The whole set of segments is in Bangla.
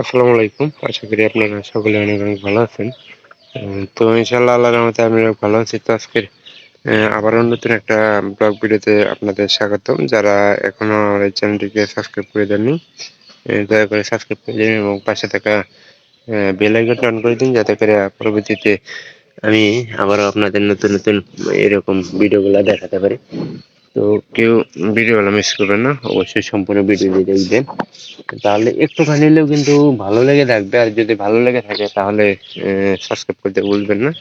আসসালামু আলাইকুম। আশা করি আপনারা সকলে অনেক অনেক ভালো আছেন। তো ইনশাল্লাহ আল্লাহর রহমতে আমি ভালো আছি। তো আজকের আবারও নতুন একটা ব্লগ ভিডিওতে আপনাদের স্বাগতম। যারা এখনও আমার এই চ্যানেলটিকে সাবস্ক্রাইব করে দেননি দয়া করে সাবস্ক্রাইব করে দিন এবং পাশে থাকা বেল আইকনটা অন করে দিন যাতে করে পরবর্তীতে আমি আবারও আপনাদের নতুন নতুন এরকম ভিডিওগুলো দেখাতে পারি। তো কেউ ভিডিওগুলো মিস করবেন না, অবশ্যই সম্পূর্ণ ভিডিওটি দেখবেন। তাহলে একটুখানি হলেও কিন্তু ভালো লেগে থাকবে, আর যদি ভালো লেগে থাকে তাহলে সাবস্ক্রাইব করতে ভুলবেন না।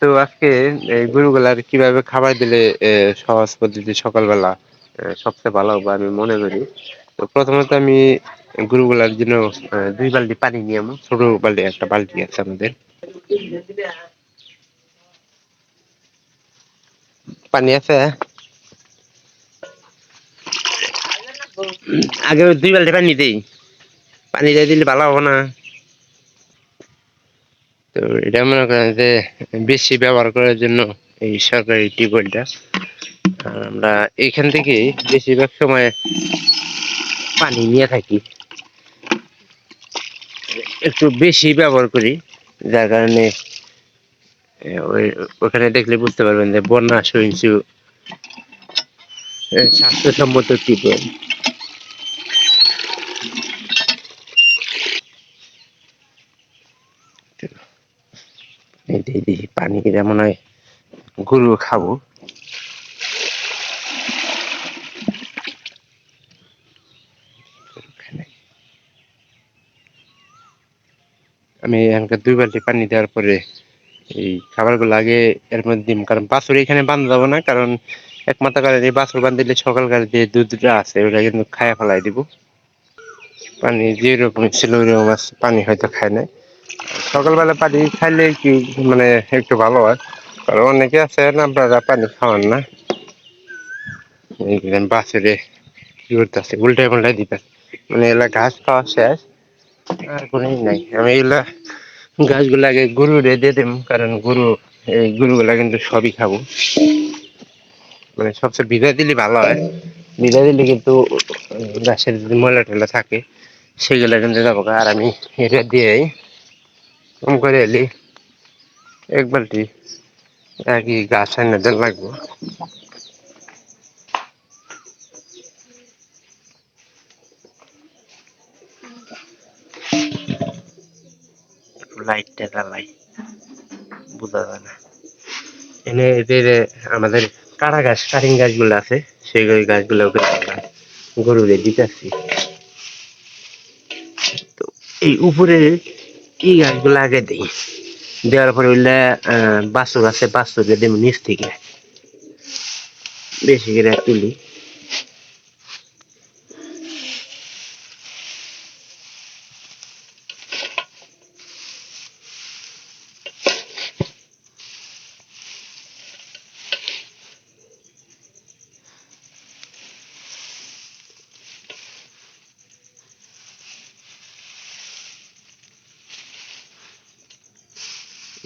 তো আজকে, এই গরুগুলার কীভাবে খাবার দিলে সহজ পদ্ধতি সকালবেলা সবচেয়ে ভালো হবে আমি মনে করি। তো প্রথমত আমি গরুগুলার জন্য দুই বালতি পানি নিয়ে ছোট বালতি, একটা বালতি আছে আমাদের। পানি আছে আগে দুই বালতি পানি দেই। পানি দিয়ে দিলে ভালো হবে না। তো এটা মনে করেন যে বেশি ব্যবহার করার জন্য এই সরকারি টিউবওয়েলটা। আর আমরা এইখান থেকে বেশিরভাগ সময় পানি নিয়ে থাকি। একটু বেশি ব্যবহার করি, যার কারণে ওই, ওখানে দেখলে বুঝতে পারবেন যে বন্যা সহিংসু স্বাস্থ্যসম্মত যে পানি মনে হয় গরু খাব। আমি এখানকার দুই বালতি পানি দেওয়ার পরে এই খাবারগুলো আগে এর মধ্যে দিম কারণ বাছুর এখানে বান্ধা যাব না কারণ একমাত্র কারণ এই বাছুর বান্ধিলে সকালকার যে দুধটা আছে ওটা কিন্তু খায়া ফেলাই দিব। পানি যেরকম ছিল ওইরকম আছে, পানি হয়তো খায় না সকালবেলা পানি খাইলে কি মানে একটু ভালো হয় কারণ অনেকে আছে আপনারা পানি খাওয়ান না। বাছুরে কি করতেছে উল্টায় পাল্টায় দিতেছে। মানে এলা ঘাস খাওয়া শেষ আর কোনো নাই। আমি এগুলা গাছগুলো আগে গরু দিয়ে দিম, কারণ গরু, এই গরুগুলা কিন্তু সবই খাব। মানে সবচেয়ে ভিজা দিলে ভালো হয়। ভিজা দিলে কিন্তু গাছের যদি ময়লা টয়লা থাকে, সেগুলো কিন্তু যাব আর আমি এটা দিয়েই কম করে এলি। এক বালতি একই গাছ এনে দেন লাগবো। লাইটটা জ্বালাই। বোঝা যায় না। এনে এদের আমাদের কারা গাছ কাটিং গাছগুলো আছে সেই গাছগুলো গরুদের দিতেছি। তো এই উপরে এই গাছগুলো আগে দিই। দেওয়ার পরে ওইগুলা আহ, বাছুর আছে বাছুরকে দেব নিচ থেকে বেশি করে তুলি।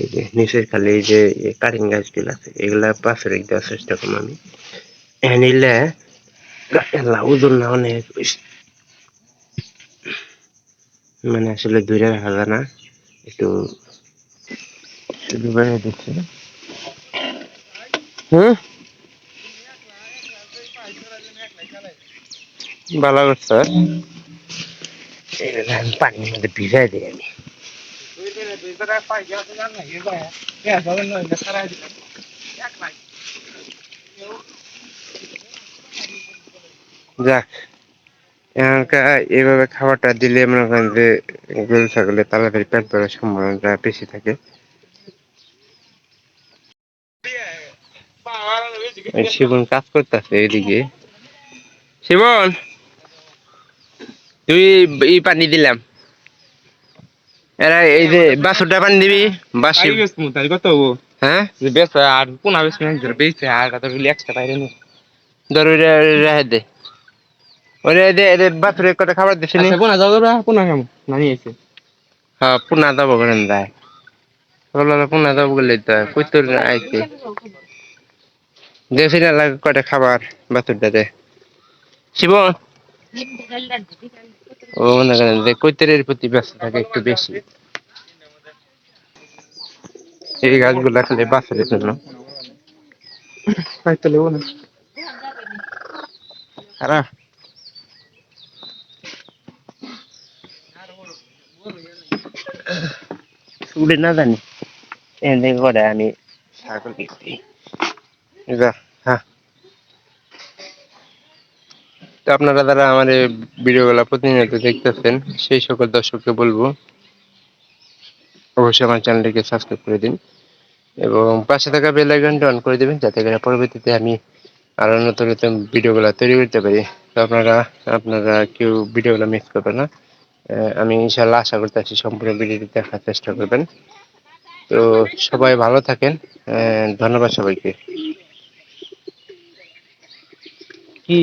এই যে নিচের খালি এই যে কাটিং গাছগুলো আছে, এগুলা পাশে রেখে দেওয়ার চেষ্টা করব আমি। ওজন না অনেক মানে আসলে দূরে রাখা যায় না, একটু হুম? ভালো করছে পানির মধ্যে ভিজাই দিই আমি। যাক, এখানকার খাবারটা দিলে মনে করেন যে গরু, ছাগলের তাড়াতাড়ি পেট ভরার সম্ভাবনাটা বেশি থাকে। শিবন কাজ করতেছে এদিকে শিবন, তুই এই পানি দিলাম। এরা এই যে পানি দিবি বাসি। হ্যাঁ? আর কোন আবেশ বেশি আর কথা বলি একশো বাইরে নি। ধর ওইটা রেখে দে। ওরে দে খাবার নি? যাও নানি এসে। হ্যাঁ পুনা করেন বলল পুনা দেবো বলে তো কই তোর আইছে? দেখছি না লাগে কটা খাবার শিবন ও মনে করেন যে কৈতের প্রতি ব্যস্ত থাকে একটু বেশি। এই গাছগুলো আসলে বাছরের জন্য। পাইতে লেবো না। খারাপ উড়ে না জানি। এনে করে আমি ছাগল দিচ্ছি যা হ্যাঁ তো আপনারা যারা আমার এই ভিডিওগুলো প্রতিনিয়ত দেখতেছেন, সেই সকল দর্শককে বলব, অবশ্যই আমার চ্যানেলটিকে সাবস্ক্রাইব করে দিন এবং পাশে থাকা বেল আইকনটা অন করে দেবেন, যাতে করে পরবর্তীতে আমি আরও নতুন নতুন ভিডিওগুলো তৈরি করতে পারি। তো আপনারা আপনারা কেউ ভিডিওগুলো মিস করবেন না। আমি ইনশাল্লাহ আশা করতেছি সম্পূর্ণ ভিডিওটি দেখার চেষ্টা করবেন। তো সবাই ভালো থাকেন ধন্যবাদ সবাইকে। কি?